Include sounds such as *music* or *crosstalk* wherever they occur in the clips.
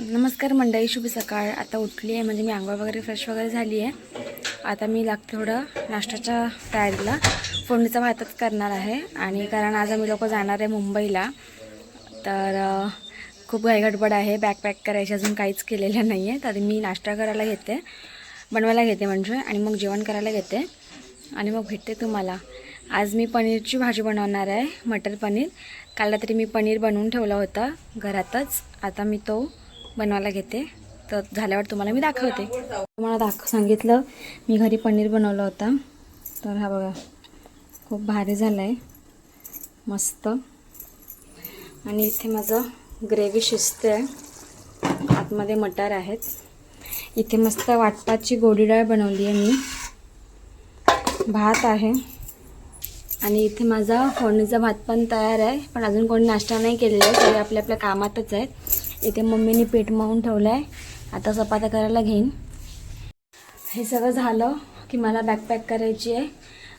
नमस्कार मंडळी शुभ सकाळ. आता उठली आहे म्हणजे मी आंघोळ वगैरे फ्रेश वगैरे झाली आहे. आता मी लागते थोडं नाश्त्याच्या तयारीला. फोडणीचा भातच करणार आहे आणि कारण आज आम्ही लोक जाणार आहे मुंबईला. तर खूप घाईगडबड आहे बॅग पॅक करायची अजून काहीच केलेलं नाही आहे तर मी नाश्ता करायला घेते बनवायला घेते म्हणजे आणि मग जेवण करायला घेते. आणि मग भेटते तुम्हाला. आज मी पनीरची भाजी बनवणार आहे मटर पनीर. काल रात्री मी पनीर बनवून ठेवला होता घरातच. आता मी तो बनवायला घेते. तर झाल्यावर तुम्हाला मी दाखवते. तुम्हाला दाख सांगितलं मी घरी पनीर बनवलं होता. तर हा बघा खूप भारी झाला आहे मस्त. आणि इथे माझं ग्रेव्ही शिजते आहे आतमध्ये मटार आहेत. इथे मस्त वाटपाची गोडी डाळ बनवली आहे मी. भात आहे. आणि इथे माझा फोडणीचा भात पण तयार आहे. पण अजून कोणी नाश्ता नाही केलेला आहे सगळे आपल्या आपल्या कामातच आहेत. इथे मम्मीने पीठ मळून ठेवलं आहे आता चपात्या करायला घेईन. हे सगळं झालं की मला बॅकपॅक करायची आहे.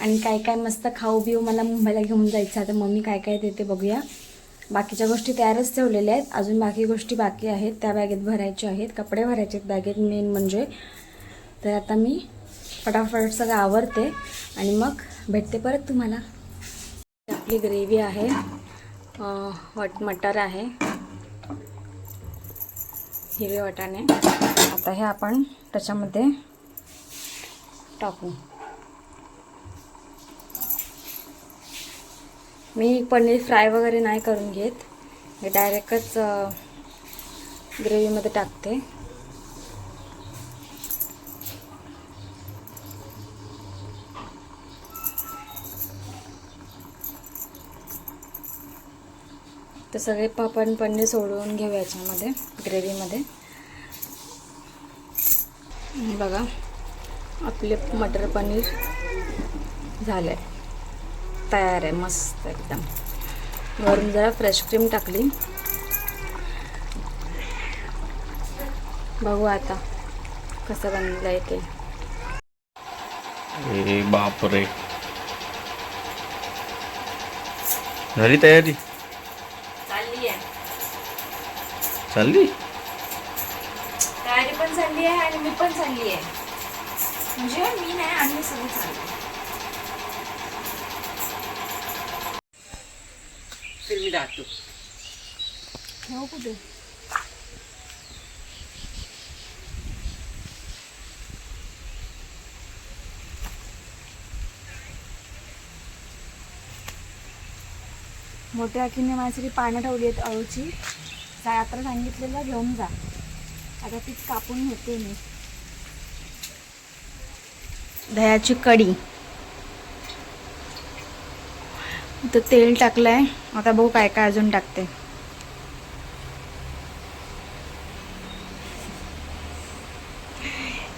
आणि काय काय मस्त खाऊ बिऊ मला मुंबईला घेऊन जायचं आता मम्मी काय काय देते बघूया. बाकीच्या गोष्टी तयारच ठेवलेल्या आहेत. अजून बाकी गोष्टी बाकी आहेत. त्या बॅगेत भरायच्या आहेत. कपडे भरायचे आहेत बॅगेत मेन म्हणजे. तर आता मी फटाफट सगळं आवरते आणि मग भेटते परत तुम्हाला. आपली ग्रेव्ही आहे. अं, वट मटर आहे. हिरवे वाटाणे. आता हे आपण त्याच्यामध्ये टाकू. मी पनीर फ्राय वगैरे नाही करून घेत. मी डायरेक्टच ग्रेव्हीमध्ये टाकते. तर सगळे पापड आपण पनीर सोडवून घेऊ याच्यामध्ये ग्रेव्हीमध्ये बघा आपले मटर पनीर झालं आहे तयार आहे मस्त एकदम. वरून जरा फ्रेश क्रीम टाकली. बघू आता कसं बनलं आहे ते बापरे. झाली तयारी चालली आहे चालली? तयारी पण चालली आहे आणि मी पण चालली आहे. म्हणजे मी नाही आम्ही सगळं चाललो. फिर मी हो कुठे? मोठ्या आखीने माझ्यासाठी पानं ठेवली आहेत अळूची. रात्र सांगितलेलं घेऊन जा. आता तीच कापून घेते मी. दह्याची कढी. तर तेल टाकलंय. आता बघू काय काय अजून टाकते.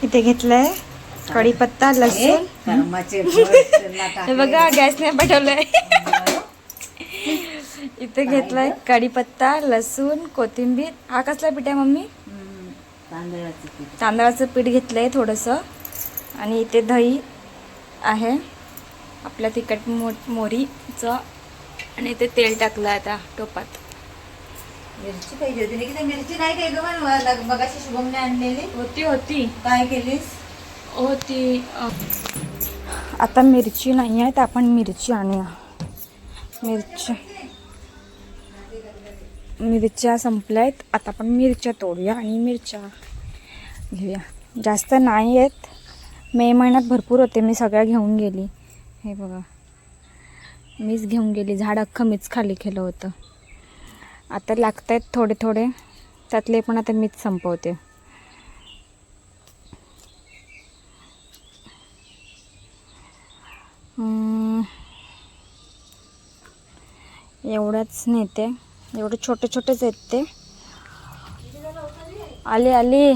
इथे घेतलंय कढीपत्ता लसूण. हे बघा गॅसने पेटवलंय इथे घेतलाय कढीपत्ता लसूण कोथिंबीर. हा कसला पीठ आहे मम्मी? तांदळाचे पीठ. तांदळाचं पीठ घेतलंय थोडंसं. आणि इथे दही आहे. आपल्या तिखट मो मोरीचं आणि इथे तेल टाकलं आता टोपात. मिरची पाहिजे होती. की मिरची नाही काय गं मगाशी शुभमने आणलेली. होती होती. काय केलीस? होती आता मिरची नाही आहे तर आपण मिरची आणूया. मिरची. मिरच्या संपल्या आहेत आता आपण मिरच्या तोडूया आणि मिरच्या घेऊया. जास्त नाही आहेत मे महिन्यात भरपूर होते. मी सगळ्या घेऊन गेली. हे बघा. मीच घेऊन गेली. झाड अख्खं मीच खाली केलं होतं. आता लागत आहेत थोडे थोडे. त्यातले पण आता मीच संपवते. एवढंच नेते. एवढे छोटे छोटेच आहेत ते. आले आले.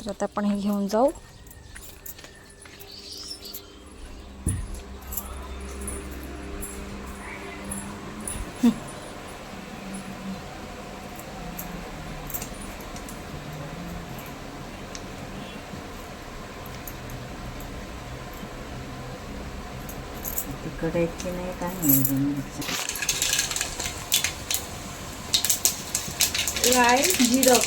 तर आता आपण हे घेऊन जाऊ. तिकडे की नाही काय नाही मिरची आपलं आहे जिरं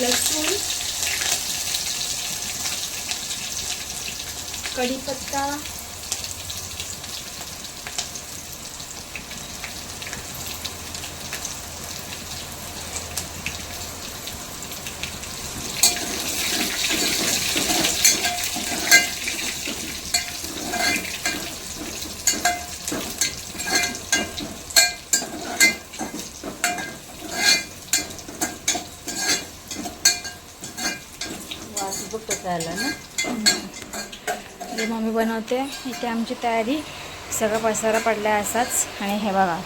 लसूण कढीपत्ता वास बघतो ना? जे मम्मी बनवते. इथे आमची तयारी सगळं पसारा पडला आहे असाच. आणि हे बघा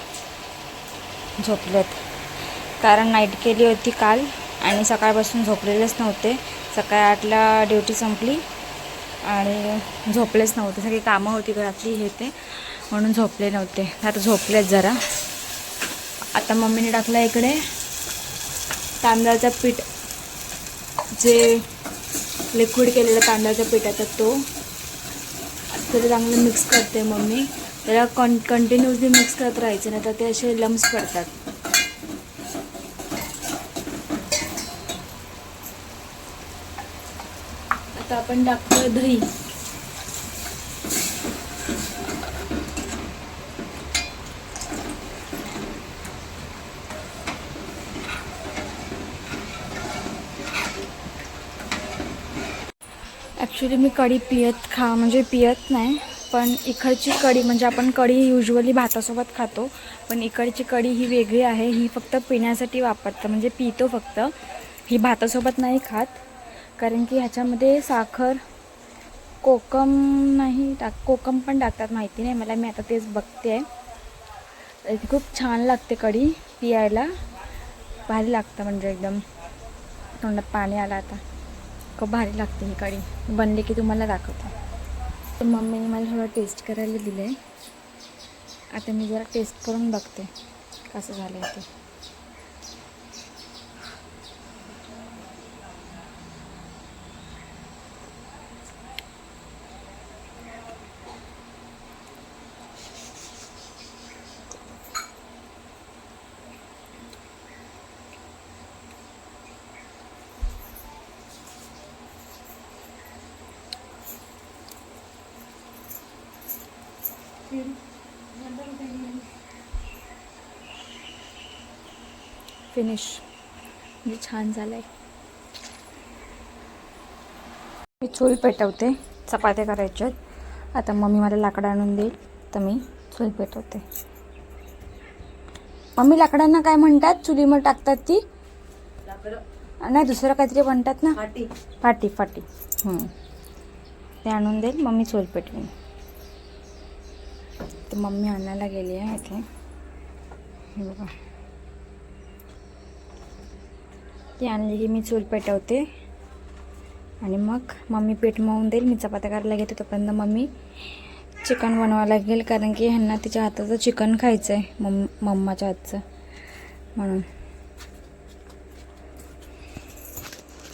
झोपलेत. कारण नाईट केली होती काल आणि सकाळपासून झोपलेलेच नव्हते. सकाळी आठला ड्युटी संपली आणि झोपलेच नव्हते. सगळी कामं होती घरातली हे ते. म्हणून झोपले नव्हते. आता झोपलेत जरा. आता मम्मीने टाकलं इकडे तांदळाचं पीठ. जे लिक्विड केलेल्या तांदळाच्या पिठाचा तो. तर चांगलं मिक्स करते मम्मी. त्याला कं कंटिन्युअसली मिक्स करत राहायचं नाही तर ते असे लम्स पडतात. आता आपण टाकतो दही. ॲक्च्युली मी कढी पियत खा म्हणजे पियत नाही पण इकडची कढी म्हणजे आपण कढी युजली भातासोबत खातो पण इकडची कढी ही वेगळी आहे ही फक्त पिण्यासाठी वापरतं म्हणजे पितो फक्त. ही भातासोबत नाही खात कारण की ह्याच्यामध्ये साखर कोकम नाही टाक कोकम पण टाकतात माहिती नाही मला मी आता तेच बघते. आहे खूप छान लागते कढी पियायला. भारी लागतं म्हणजे एकदम. तोंडात पाणी आलं आता. खूप भारी लागते ही कढी. बनले की तुम्हाला दाखवतो. तर मम्मीने मला थोडं टेस्ट करायला दिलं आहे आता मी जरा टेस्ट करून बघते कसं झालं आहे ते. फिनिश म्हणजे छान झालं आहे मी चूल पेटवते चपात्या करायच्यात आता मम्मी मला लाकडं आणून देईल तर मी चूल पेटवते. मम्मी लाकडांना काय म्हणतात? चुलीवर टाकतात ती? नाही दुसरं काहीतरी म्हणतात ना? फाटी. फाटी फाटी. ते आणून देईल मम्मी चूल पेटवीन. तर मम्मी आणायला गेली आहे इथे. हे बघा. ती आणली की मी चूल पेटवते. आणि मग मम्मी पीठ मळून देईल. मी चपात्या करायला घेते तोपर्यंत मम्मी चिकन बनवायला लागेल. कारण की ह्यांना तिच्या हाताचं चिकन खायचं आहे मम मम्माच्या हातचं. म्हणून.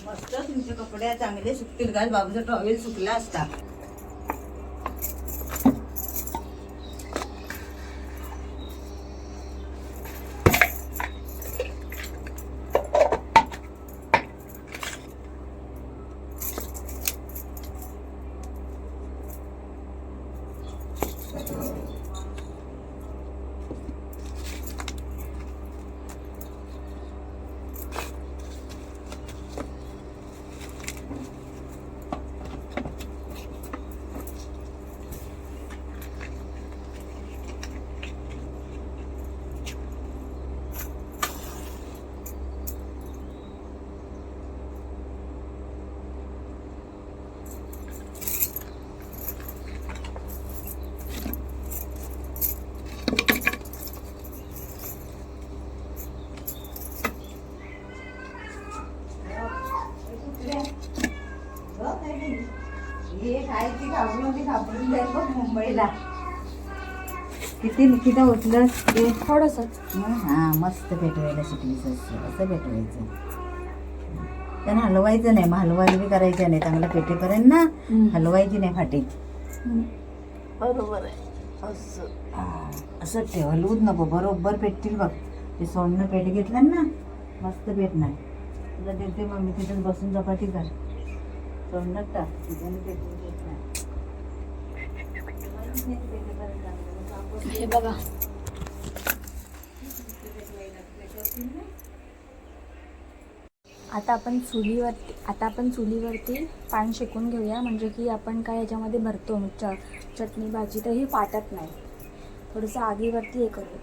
मस्त तुमचे कपडे चांगले सुकतील. का बाबूचा टॉवेल सुकला असता हे खायची घाबरून जाईल बघ मुंबईला. किती किती उठलं ते थोडंसंच हा मस्त पेटवायला शिकलीस असं असं पेटवायचं त्यांना हलवायचं नाही मग हलवायला बी करायचं नाही. चांगलं पेटेपर्यंत ना हलवायची नाही फाटी. बरोबर आहे. असं. असं ठेव हलवूच नको. बरोबर पेटतील बघ. ते सोडणं पेट घेतलं ना मस्त पेटणार तुला देते मग मी तिथं बसून चपाती कर. सोडणं टाक तिथं पेटून घेतणार हे बघा. आता आपण चुलीवरती आता आपण चुलीवरती पान शेकून घेऊया. म्हणजे की आपण काय याच्यामध्ये भरतो? च चटणी भाजी तर ही पाटत नाही. थोडंसं आगीवरती हे करू.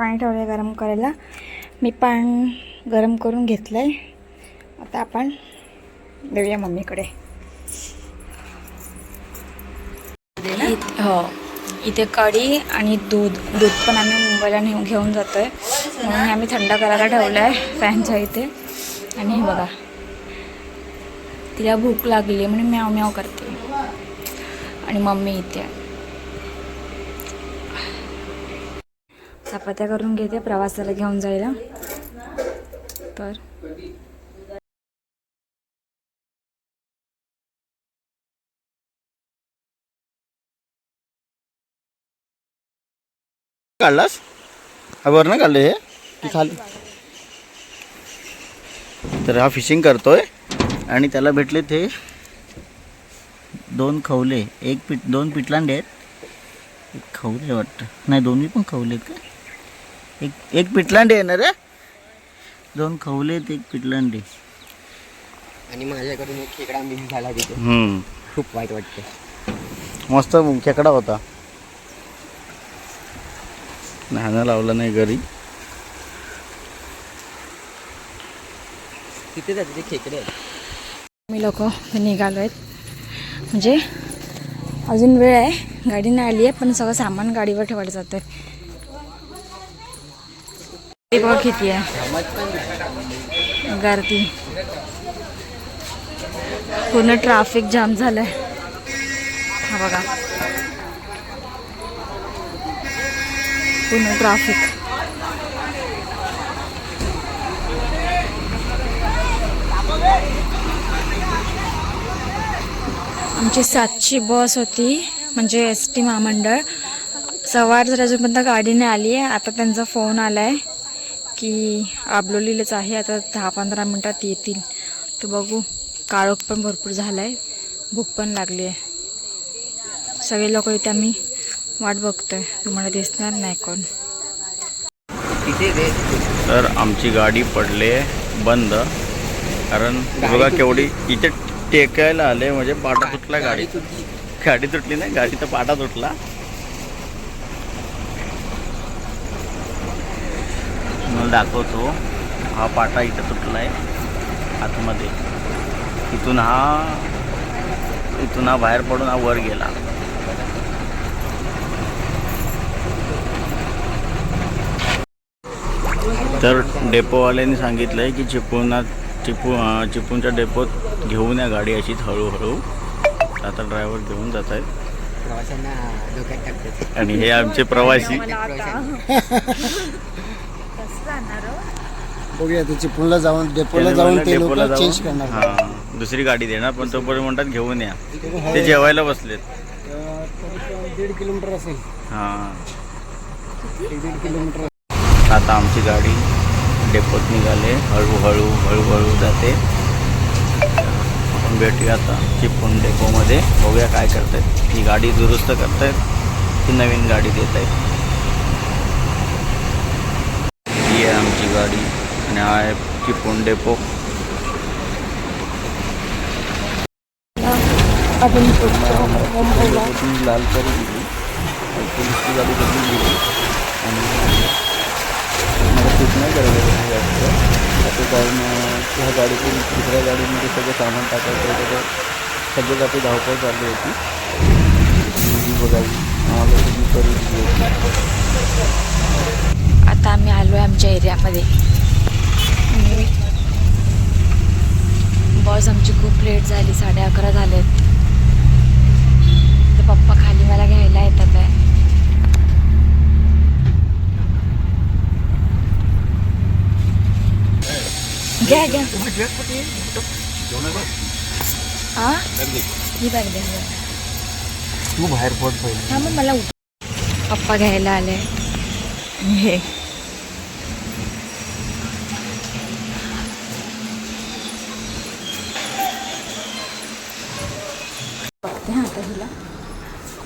पाणी ठेवलं आहे गरम करायला. मी पाणी गरम करून घेतलं आहे आता आपण देऊया मम्मीकडे. हो. इथे कढी आणि दूध. दूध पण आम्ही मुंबईला नेऊन घेऊन जातो आहे म्हणून आम्ही थंड करायला ठेवलं आहे फॅनच्या इथे. आणि हे बघा. तिला भूक लागली आहे म्हणून म्याव म्याव करते. आणि मम्मी इथे. चपात्या करून घेते प्रवासाला घेऊन जायला. तर. काढलास? हा वरनं काढलं हे? की खाली? तर हा फिशिंग करतोय आणि त्याला भेटले ते दोन खवले. एक पीठ दोन पिटलांडे आहेत. एक खवले वाटतं. नाही दोन्ही पण खवले आहेत का? एक एक पिटलांडे आहे ना रे? दोन खवले आहेत एक पिटलांडे आणि माझ्याकडून एक खेकडा मिस झाला तिथे. हम्म. खूप वाईट वाटतं. मस्त खेकडा होता. न्हाणं लावलं नाही घरी. तिथे जाते ते खेकडे आहेत. मी लोक निघालो आहेत. म्हणजे अजून वेळ आहे. गाडी नाही आली आहे पण सगळं सामान गाडीवर ठेवायला जातं आहे बघ किती आहे. गर्दी पूर्ण ट्राफिक जाम झालंय. हा बघा. पूर्ण ट्राफिक आमची सातची बस होती म्हणजे एस टी महामंडळ. सवार जर अजूनपर्यंत गाडी नाही आली आहे आता त्यांचा फोन आला आहे की आबलोलीलाच आहे. आता दहा पंधरा मिनटात येतील. तर बघू. काळोख पण भरपूर झाला आहे भूक पण लागली आहे. सगळे लोक इथे आम्ही वाट बघतोय. तुम्हाला दिसणार नाही कोण. तर आमची गाडी पडली आहे. बंद. कारण बघा केवढी इथे टेकायला आले. म्हणजे पाटा तुटला गाडी तुटली. गाडी तुटली नाही. गाडी तर पाटा तुटला. मला दाखवतो. हा पाटा इथं तुटला आहे आतमध्ये. इथून हा इथून हा बाहेर पडून हा वर गेला. तर डेपोवाल्यांनी सांगितलं आहे की चिपळूणात चिपू चिपळूणच्या डेपोत घेऊन या गाडी अशीच हळूहळू. आता ड्रायव्हर घेऊन जात आहेत आणि हे आमचे प्रवासी. *laughs* बघूया ते चिपळूणला जाऊन डेपोला जाऊन ते डेपोला लोक चेंज करणार. हा दुसरी गाडी देणार पण तोपर्यंत म्हणतात घेऊन या. ते जेवायला बसलेत. तरी दीड किलोमीटर असेल. हा. एक दीड किलोमीटर. आता आमची गाडी डेपोत निघाले. हळूहळू हळूहळू जाते. आपण भेटूया आता चिपळूण डेपोमध्ये बघूया काय करतायत. ही गाडी दुरुस्त करतायत की नवीन गाडी देत आहेत ही आहे आमची गाडी आणि हा आहे चिपळूण डेपो आपण मुंबईला लाल करून दिली पोलीसची गाडी बदलून दिली आणि मला खूप नाही करायला लागलं जास्त त्याचं कारण अं, ह्या गाडीतून दुसऱ्या गाडीमध्ये सगळं सामान टाकायचं त्याचं सगळं आपली धावपळ चालली होती। ही बघावी आम्हाला तुम्ही करून दिली होती। आता आम्ही आलो आहे आमच्या एरियामध्ये. बस आमची खूप लेट झाली साडे अकरा झालेत. तर पप्पा खाली मला घ्यायला येतात आहे. घ्या घ्या. हा ही बॅग द्या ही. तू बाहेर पड हा मग मला उठ. पप्पा घ्यायला आले. हे बघते हा आता हिला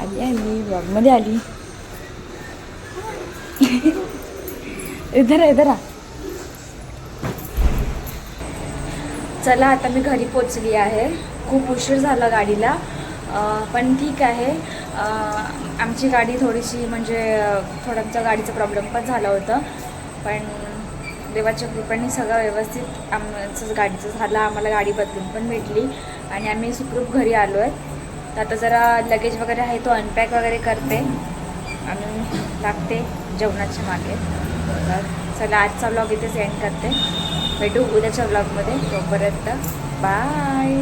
आली आहे मी ब्लॉगमध्ये आली. इधर इधर आ. चला आता मी घरी पोचली आहे. खूप उशीर झाला गाडीला. पण ठीक आहे. आमची गाडी थोडीशी म्हणजे थोडं आमच्या गाडीचा प्रॉब्लेम पण झाला होता. पण देवाच्या कृपेने सगळं व्यवस्थित आमचं गाडीचं झालं. आम्हाला गाडी बदलून पण भेटली. आणि आम्ही सुखरूप घरी आलो आहे तर आता जरा लगेज वगैरे आहे तो अनपॅक वगैरे करते. आणि लागते जेवणाच्या मागे. तर चला आजचा ब्लॉग इथेच एंड करते. भेटू उद्याच्या ब्लॉगमध्ये तोपर्यंत बाय